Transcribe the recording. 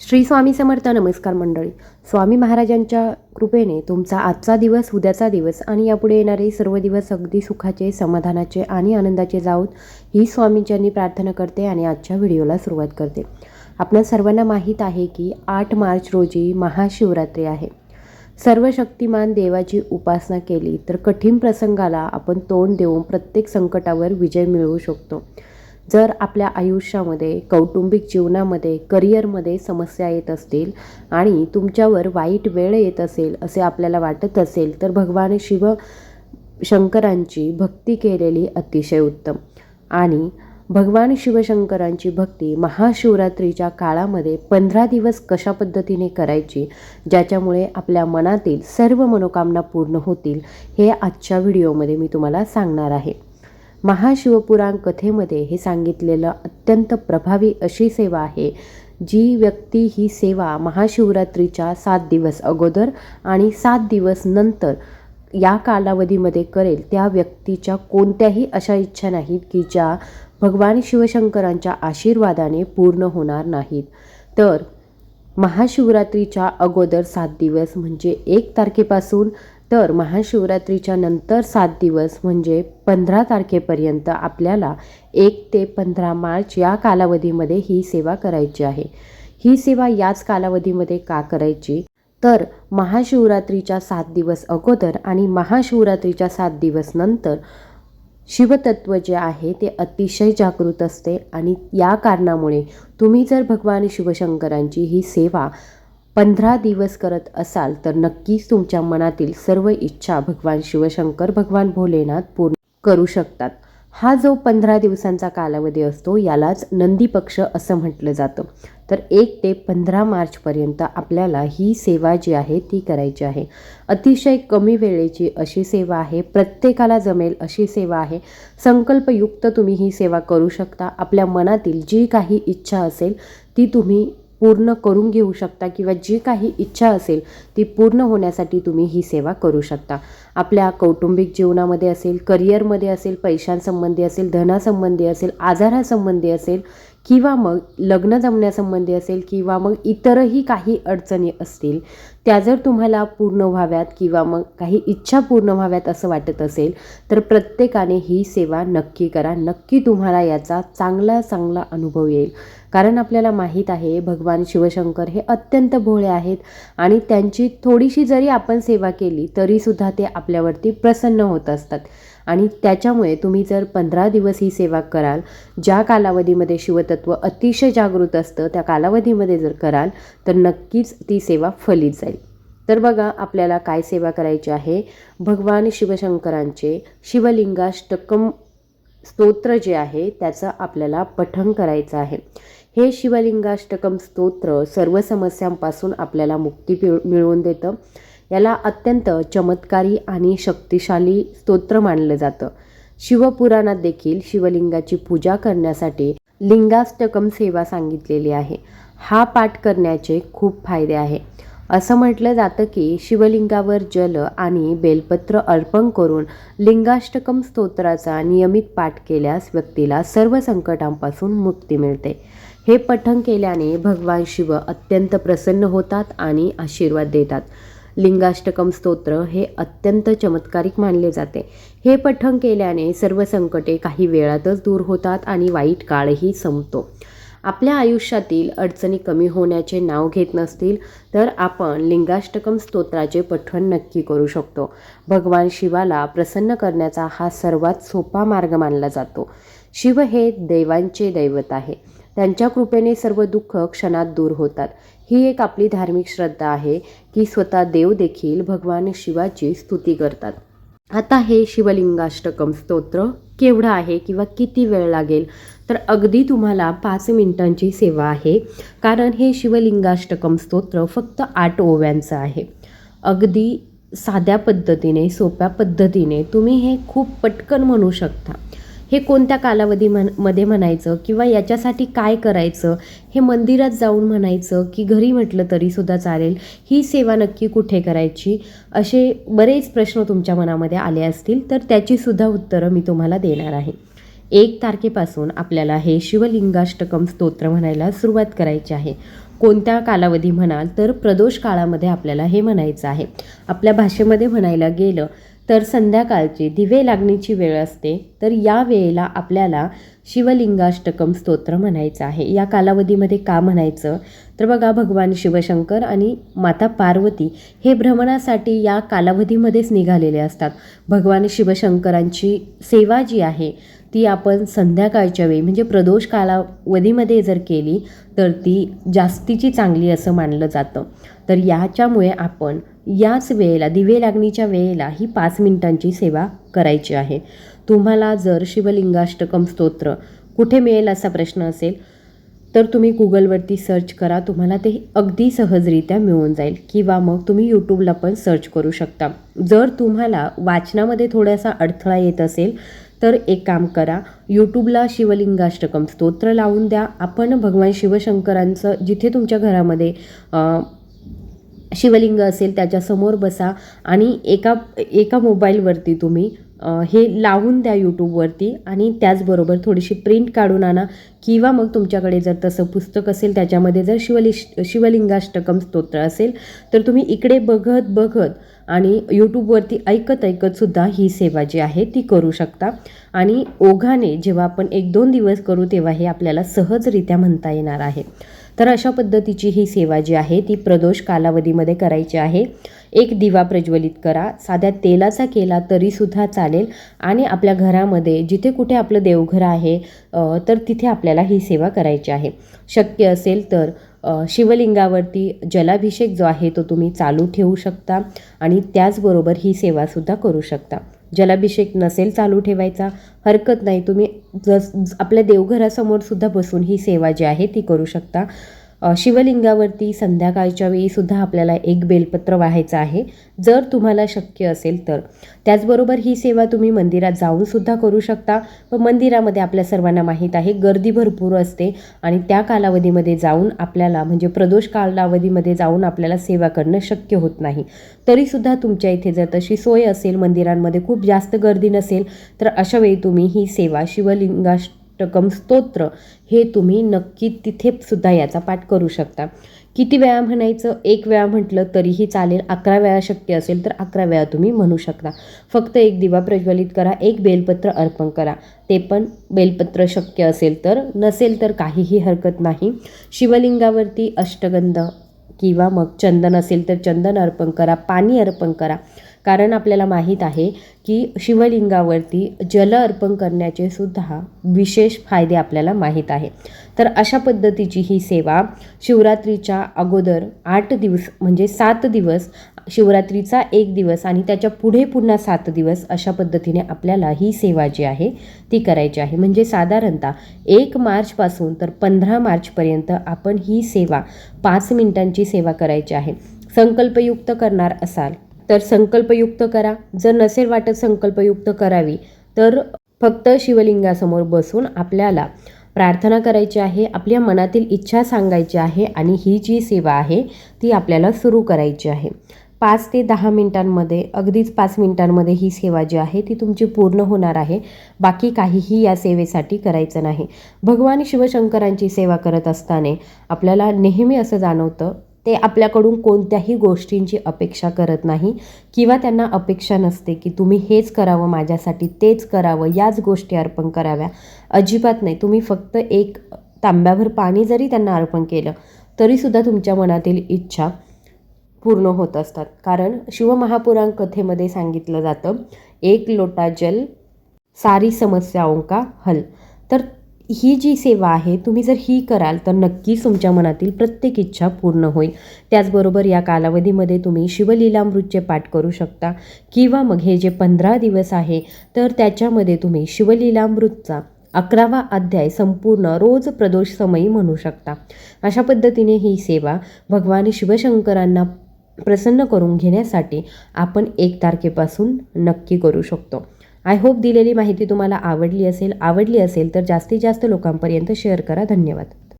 श्री स्वामी समर्थ नमस्कार मंडळी. स्वामी महाराजांच्या कृपेने तुमचा आजचा दिवस उद्याचा दिवस आणि यापुढे येणारे सर्व दिवस अगदी सुखाचे समाधानाचे आणि आनंदाचे जाऊत ही स्वामींच्यांनी प्रार्थना करते आणि आजच्या व्हिडिओला सुरुवात करते. आपणा सर्वांना माहीत आहे की आठ मार्च रोजी महाशिवरात्री आहे. सर्व शक्तिमान देवाची उपासना केली तर कठीण प्रसंगाला आपण तोंड देऊन प्रत्येक संकटावर विजय मिळवू शकतो. जर आपल्या आयुष्यामध्ये कौटुंबिक जीवनामध्ये करिअरमध्ये समस्या येत असतील आणि तुमच्यावर वाईट वेळ येत असेल असे आपल्याला वाटत असेल तर भगवान शिव शंकरांची भक्ती केलेली अतिशय उत्तम. आणि भगवान शिवशंकरांची भक्ती महाशिवरात्रीच्या काळामध्ये पंधरा दिवस कशा पद्धतीने करायची ज्याच्यामुळे आपल्या मनातील सर्व मनोकामना पूर्ण होतील हे आजच्या व्हिडिओमध्ये मी तुम्हाला सांगणार आहे. महाशिवपुराण कथेमध्ये हे सांगितलेलं अत्यंत प्रभावी अशी सेवा आहे. जी व्यक्ती ही सेवा महाशिवरात्रीच्या सात दिवस अगोदर आणि सात दिवस नंतर या कालावधीमध्ये करेल त्या व्यक्तीच्या कोणत्याही अशा इच्छा नाहीत की ज्या भगवान शिवशंकरांच्या आशीर्वादाने पूर्ण होणार नाहीत. तर महाशिवरात्रीच्या अगोदर सात दिवस म्हणजे एक तारखेपासून तर महाशिवरात्रीच्या नंतर सात दिवस म्हणजे पंधरा तारखेपर्यंत आपल्याला एक ते पंधरा मार्च या कालावधीमध्ये ही सेवा करायची आहे. ही सेवा याच कालावधीमध्ये का करायची? तर महाशिवरात्रीच्या सात दिवस अगोदर आणि महाशिवरात्रीच्या सात दिवस नंतर शिवतत्व जे आहे ते अतिशय जागृत असते आणि या कारणामुळे तुम्ही जर भगवान शिवशंकरांची ही सेवा पंधरा दिवस करत असाल तर नक्कीच तुमच्या मनातील सर्व इच्छा भगवान शिवशंकर भगवान भोलेनाथ पूर्ण करू शकतात. हा जो पंधरा दिवसांचा कालावधी असतो यालाच नंदी पक्ष असं म्हटलं जातं. तर एक ते पंधरा मार्चपर्यंत आपल्याला ही सेवा जी आहे ती करायची आहे. अतिशय कमी वेळेची अशी सेवा आहे प्रत्येकाला जमेल अशी सेवा आहे. संकल्पयुक्त तुम्ही ही सेवा करू शकता. आपल्या मनातील जी काही इच्छा असेल ती तुम्ही पूर्ण करून घेऊ शकता किंवा जी काही इच्छा असेल ती पूर्ण होण्यासाठी तुम्ही ही सेवा करू शकता. आपल्या कौटुंबिक जीवनामध्ये असेल करिअरमध्ये असेल पैशांसंबंधी असेल धनासंबंधी असेल आजारासंबंधी असेल किंवा मग लग्न जमण्यासंबंधी असेल किंवा मग इतरही काही अडचणी असतील त्या जर तुम्हाला पूर्ण व्हाव्यात किंवा मग काही इच्छा पूर्ण व्हाव्यात असं वाटत असेल तर प्रत्येकाने ही सेवा नक्की करा. नक्की तुम्हाला याचा चांगला चांगला अनुभव येईल. कारण आपल्याला माहीत आहे भगवान शिवशंकर हे अत्यंत भोळे आहेत आणि त्यांची थोडीशी जरी आपण सेवा केली तरीसुद्धा ते आपल्यावरती प्रसन्न होत असतात. आणि त्याच्यामुळे तुम्ही जर पंधरा दिवस ही सेवा कराल ज्या कालावधीमध्ये शिवतत्व अतिशय जागृत असतं त्या कालावधीमध्ये जर कराल तर नक्कीच ती सेवा फलित जाईल. तर बघा आपल्याला काय सेवा करायची आहे? भगवान शिवशंकरांचे शिवलिंगाष्टकम स्तोत्र जे आहे त्याचं आपल्याला पठण करायचं आहे. हे शिवलिंगाष्टकम स्तोत्र सर्व समस्यांपासून आपल्याला मुक्ती मिळवून देतं. याला अत्यंत चमत्कारी आणि शक्तिशाली स्तोत्र मानलं जातं. शिवपुराणात देखील शिवलिंगाची पूजा करण्यासाठी लिंगाष्टकम सेवा सांगितलेली आहे. हा पाठ करण्याचे खूप फायदे आहे. असं म्हटलं जातं की शिवलिंगावर जल आणि बेलपत्र अर्पण करून लिंगाष्टकम स्तोत्राचा नियमित पाठ केल्यास व्यक्तीला सर्व संकटांपासून मुक्ती मिळते. हे पठण केल्याने भगवान शिव अत्यंत प्रसन्न होतात आणि आशीर्वाद देतात. लिंगाष्टकम स्तोत्र हे अत्यंत चमत्कारिक मानले जाते. हे पठण केल्याने सर्व संकटे काही वेळातच दूर होतात आणि वाईट काळही संपतो. आपल्या आयुष्यातील अडचणी कमी होण्याचे नाव घेत नसतील तर आपण लिंगाष्टकम स्तोत्राचे पठण नक्की करू शकतो. भगवान शिवाला प्रसन्न करण्याचा हा सर्वात सोपा मार्ग मानला जातो. शिव हे देवांचे दैवत आहे. त्यांच्या कृपेने सर्व दुःख क्षणात दूर होतात. ही एक आपली धार्मिक श्रद्धा आहे की स्वतः देव देखील भगवान शिवाची स्तुती करतात. आता हे शिवलिंगाष्टकम स्तोत्र केवढं आहे किंवा किती वेळ लागेल? तर अगदी तुम्हाला पाच मिनिटांची सेवा आहे. कारण हे शिवलिंगाष्टकम स्तोत्र फक्त आठ ओव्यांचं आहे. अगदी साध्या पद्धतीने सोप्या पद्धतीने तुम्ही हे खूप पटकन म्हणू शकता. हे कोणत्या कालावधी म्हणमध्ये म्हणायचं? किंवा याच्यासाठी काय करायचं? हे मंदिरात जाऊन म्हणायचं की घरी म्हटलं तरीसुद्धा चालेल. ही सेवा नक्की कुठे करायची? असे बरेच प्रश्न तुमच्या मनामध्ये आले असतील तर त्याचीसुद्धा उत्तरं मी तुम्हाला देणार आहे. एक तारखेपासून आपल्याला हे शिवलिंगाष्टकम स्तोत्र म्हणायला सुरुवात करायची आहे. कोणत्या कालावधी म्हणाल तर प्रदोष काळामध्ये आपल्याला हे म्हणायचं आहे. आपल्या भाषेमध्ये म्हणायला गेलं तर संध्याकाळची दिवे लागण्याची वेळ असते तर या वेळेला आपल्याला शिवलिंगाष्टकम स्तोत्र म्हणायचं आहे. या कालावधीमध्ये का म्हणायचं? तर बघा भगवान शिवशंकर आणि माता पार्वती हे भ्रमणासाठी या कालावधीमध्येच निघालेले असतात. भगवान शिवशंकरांची सेवा जी आहे ती आपण संध्याकाळच्या वेळी म्हणजे प्रदोष कालावधीमध्ये जर केली तर ती जास्तीची चांगली असं मानलं जातं. तर याच्यामुळे आपण याच वेळेला दिवे लागणीच्या वेळेला ही पाच मिनिटांची सेवा करायची आहे. तुम्हाला जर शिवलिंगाष्टकम स्तोत्र कुठे मिळेल असा प्रश्न असेल तर तुम्ही गुगलवरती सर्च करा. तुम्हाला ते अगदी सहजरित्या मिळून जाईल किंवा मग तुम्ही यूट्यूबला पण सर्च करू शकता. जर तुम्हाला वाचनामध्ये थोडासा अडथळा येत असेल तर एक काम करा. यूट्यूबला शिवलिंगाष्टकम स्तोत्र लावून द्या. आपण भगवान शिवशंकरांचं जिथे तुमच्या घरामध्ये शिवलिंग असेल त्याच्यासमोर बसा आणि एका एका मोबाईलवरती तुम्ही हे लावून द्या यूट्यूबवरती आणि त्याचबरोबर थोडीशी प्रिंट काढून आणा किंवा मग तुमच्याकडे जर तसं पुस्तक असेल त्याच्यामध्ये जर शिवलिश शिवलिंगाष्टकम स्तोत्र असेल तर तुम्ही इकडे बघत बघत आणि यूट्यूबवरती ऐकत ऐकतसुद्धा ही सेवा जी आहे ती करू शकता. आणि ओघाने जेव्हा आपण एक दोन दिवस करू तेव्हा हे आपल्याला सहजरित्या म्हणता येणार आहे. तर अशा पद्धतीची ही सेवा जी आहे ती प्रदोष कालावधीमध्ये करायची आहे. एक दिवा प्रज्वलित करा. साध्या तेलाचा केला तरीसुद्धा चालेल. आणि आपल्या घरामध्ये जिथे कुठे आपलं देवघर आहे तर तिथे आपल्याला ही सेवा करायची आहे. शक्य असेल तर शिवलिंगावरती जलाभिषेक जो आहे तो तुम्ही चालू ठेवू शकता. आणि त्याचबरोबर ही सेवासुद्धा करू शकता. जलाभिषेक नसेल चालू ठेवायचा हरकत नाही. तुम्ही जस आपल्या देवघरासमोर सुद्धा बसून ही सेवा जी आहे ती करू शकता. शिवलिंगावरती संध्याकाळच्या वेळीसुद्धा आपल्याला एक बेलपत्र वाहायचं आहे. जर तुम्हाला शक्य असेल तर. त्याचबरोबर ही सेवा तुम्ही मंदिरात जाऊन सुद्धा करू शकता. व मंदिरामध्ये आपल्या सर्वांना माहीत आहे गर्दी भरपूर असते आणि त्या कालावधीमध्ये जाऊन आपल्याला म्हणजे प्रदोष कालावधीमध्ये जाऊन आपल्याला सेवा करणं शक्य होत नाही. तरीसुद्धा तुमच्या इथे जर तशी सोय असेल मंदिरांमध्ये खूप जास्त गर्दी नसेल तर अशा वेळी तुम्ही ही सेवा शिवलिंगाष्ट अष्टकम स्तोत्र हे तुम्ही नक्की तिथे सुद्धा याचा पाठ करू शकता. किती वेळा म्हणायचं? एक वेळा म्हटलं तरीही चालेल. अकरा वेळा शक्य असेल तर अकरा वेळा तुम्ही म्हणू शकता. फक्त एक दिवा प्रज्वलित करा एक बेलपत्र अर्पण करा. ते पण बेलपत्र शक्य असेल तर नसेल तर काहीही हरकत नाही. शिवलिंगावरती अष्टगंध किंवा मग चंदन असेल तर चंदन अर्पण करा पाणी अर्पण करा. कारण आपल्याला माहीत आहे की शिवलिंगावरती जल अर्पण करण्याचे सुद्धा विशेष फायदे आपल्याला माहीत आहे तर अशा पद्धतीची ही सेवा शिवरात्रीच्या अगोदर आठ दिवस म्हणजे सात दिवस शिवरात्रीचा एक दिवस आणि त्याच्या पुढे पुन्हा सात दिवस अशा पद्धतीने आपल्याला ही सेवा जी आहे ती करायची आहे. म्हणजे साधारणतः एक मार्चपासून तर पंधरा मार्चपर्यंत आपण ही सेवा पाच मिनिटांची सेवा करायची आहे. संकल्पयुक्त करणार असाल तर संकल्पयुक्त करा. जर नसेल वाटत संकल्पयुक्त करावी तर फक्त शिवलिंगासमोर बसून आपल्याला प्रार्थना करायची आहे आपल्या मनातील इच्छा सांगायची आहे आणि ही जी सेवा आहे ती आपल्याला सुरू करायची आहे. पाच ते दहा मिनिटांमध्ये अगदीच पाच मिनिटांमध्ये ही सेवा जी आहे ती तुमची पूर्ण होणार आहे. बाकी काहीही या सेवेसाठी करायचं नाही. भगवान शिवशंकरांची सेवा करत असताना आपल्याला नेहमी असं जाणवतं ते आपल्याकडून कोणत्याही गोष्टींची अपेक्षा करत नाही किंवा त्यांना अपेक्षा नसते की तुम्ही हेच करावं माझ्यासाठी तेच करावं याच गोष्टी अर्पण कराव्या. अजिबात नाही. तुम्ही फक्त एक तांब्याभर पाणी जरी त्यांना अर्पण केलं तरीसुद्धा तुमच्या मनातील इच्छा पूर्ण होत असतात. कारण शिवमहापुराण कथेमध्ये सांगितलं जातं एक लोटा जल सारी समस्याओं का हल. तर ही जी सेवा आहे तुम्ही जर ही कराल तर नक्कीच तुमच्या मनातील प्रत्येक इच्छा पूर्ण होईल. त्याचबरोबर या कालावधीमध्ये तुम्ही शिवलीलामृतचे पाठ करू शकता किंवा मग हे जे पंधरा दिवस आहे तर त्याच्यामध्ये तुम्ही शिवलीलामृतचा अकरावा अध्याय संपूर्ण रोज प्रदोष समयी म्हणू शकता. अशा पद्धतीने ही सेवा भगवान शिवशंकरांना प्रसन्न करून घेण्यासाठी आपण एक तारखेपासून नक्की करू शकतो. आय होप दिलेली माहिती तुम्हाला आवडली असेल आवडली असेल तर जास्तीत जास्त लोकांपर्यंत शेअर करा. धन्यवाद.